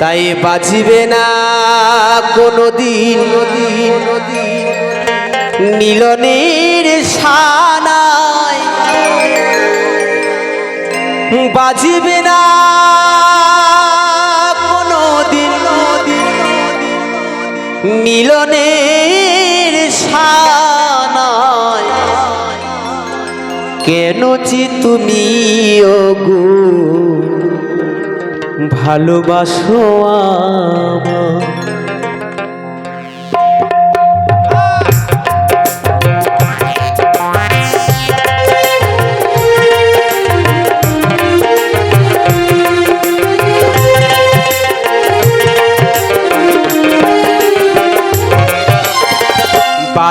তাই বাঁচিবে না কোনো দিন নীলনের সানায়। বাজিবে না কোনো দিন মিলনের সানায় কেন যে তুমি ভালোবাসো আমায়।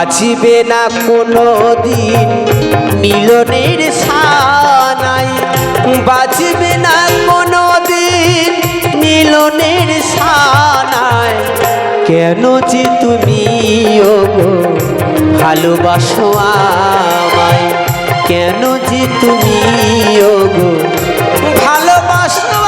বাজিবে না কোনো দিন মিলনের সানাই বাজিবে না কোনো দিন মিলনের সানাই কেন যে তুমি ওগো, ভালোবাসো আমায়। কেন যে তুমি ওগো, ভালোবাসো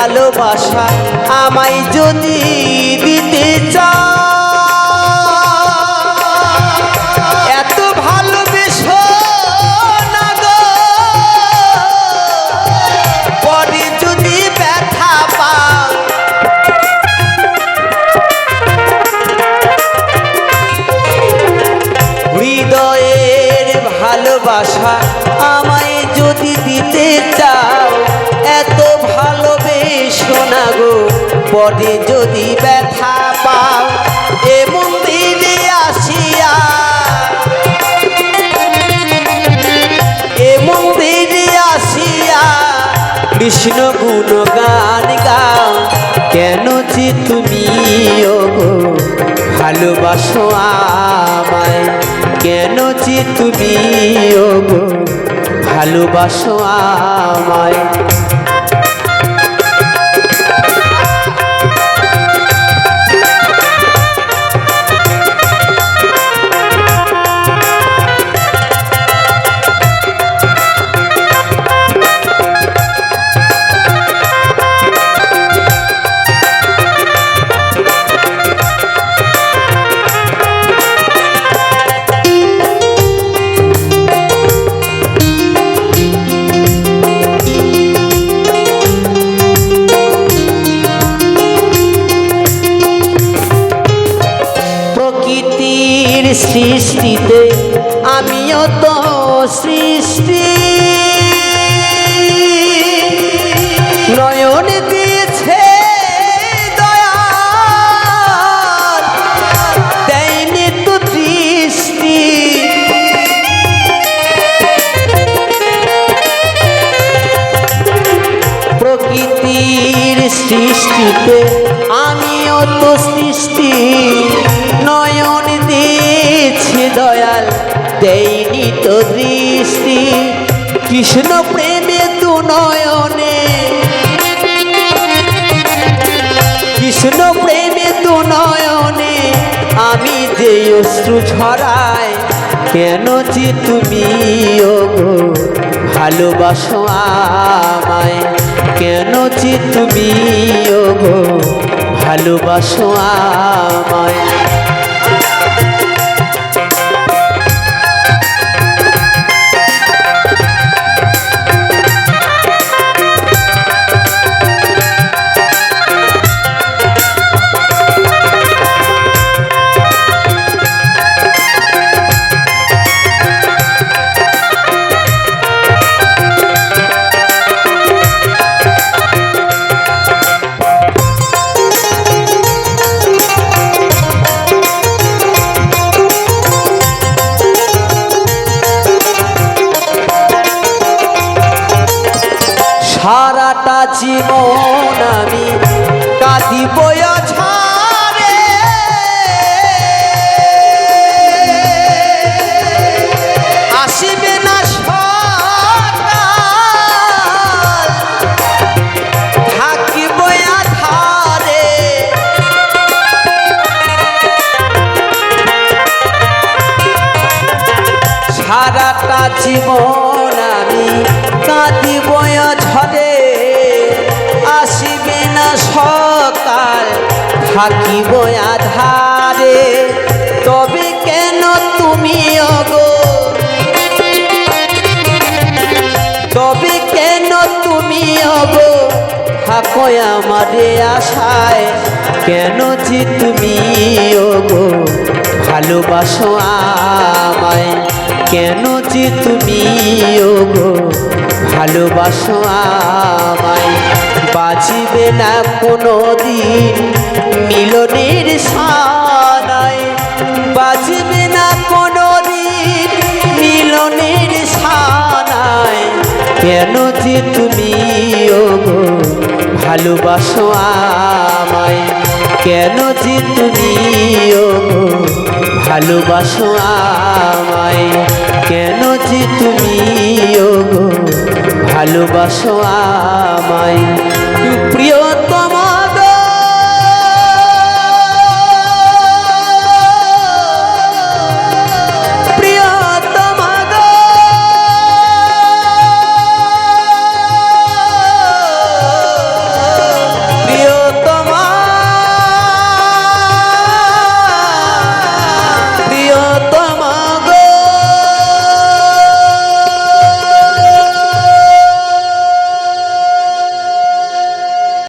ভালোবাসা আমায় যদি দিতে চাও। এত ভালোবেসো না গো। পরে যদি ব্যথা পাও। হৃদয়ের ভালোবাসা আমায় যদি দিতে চাও। পরে যদি ব্যথা পাও, এ মন্দিরে আসিয়া, এ মন্দিরে আসিয়া কৃষ্ণ গুণ গান গাও। কেন যে তুমি ভালোবাসো আমায়। কেন যে তুমি ভালোবাসো আমায়। সৃষ্টিতে, আমিও তো সৃষ্টি। নয়ন দিয়েছে দয়াল, দেয়নি তো দৃষ্টি। কৃষ্ণ প্রেমে তু নয়নে। কৃষ্ণ প্রেমে তু নয়নে। আমি যে অশ্রু ছড়াই, কেন যে তুমি ভালোবাসো আমায়? কেন যে তুমি ওগো ভালোবাসো আমায়? সারাটা জীবন আমি কাঁদিব ঝরে আসিবে না সকাল, থাকিব আধারে। তবে কেন তুমি অগো? তবে কেন তুমি অগো? থাকো আমারে আশায়। কেন যে তুমি ওগো ভালোবাসো আমায়। কেন যে তুমি, ওগো? ভালোবাসো আমায়। বাঁচিবে না কোনো দিন মিলনের সানায় বাঁচবে না কোনো দিন মিলনের সানায় কেন যে তুমি, ওগো? ভালোবাসো আমায়। কেন যে তুমি ভালোবাসো আমায়। কেন যে তুমি ভালোবাসো আমায়। প্রিয়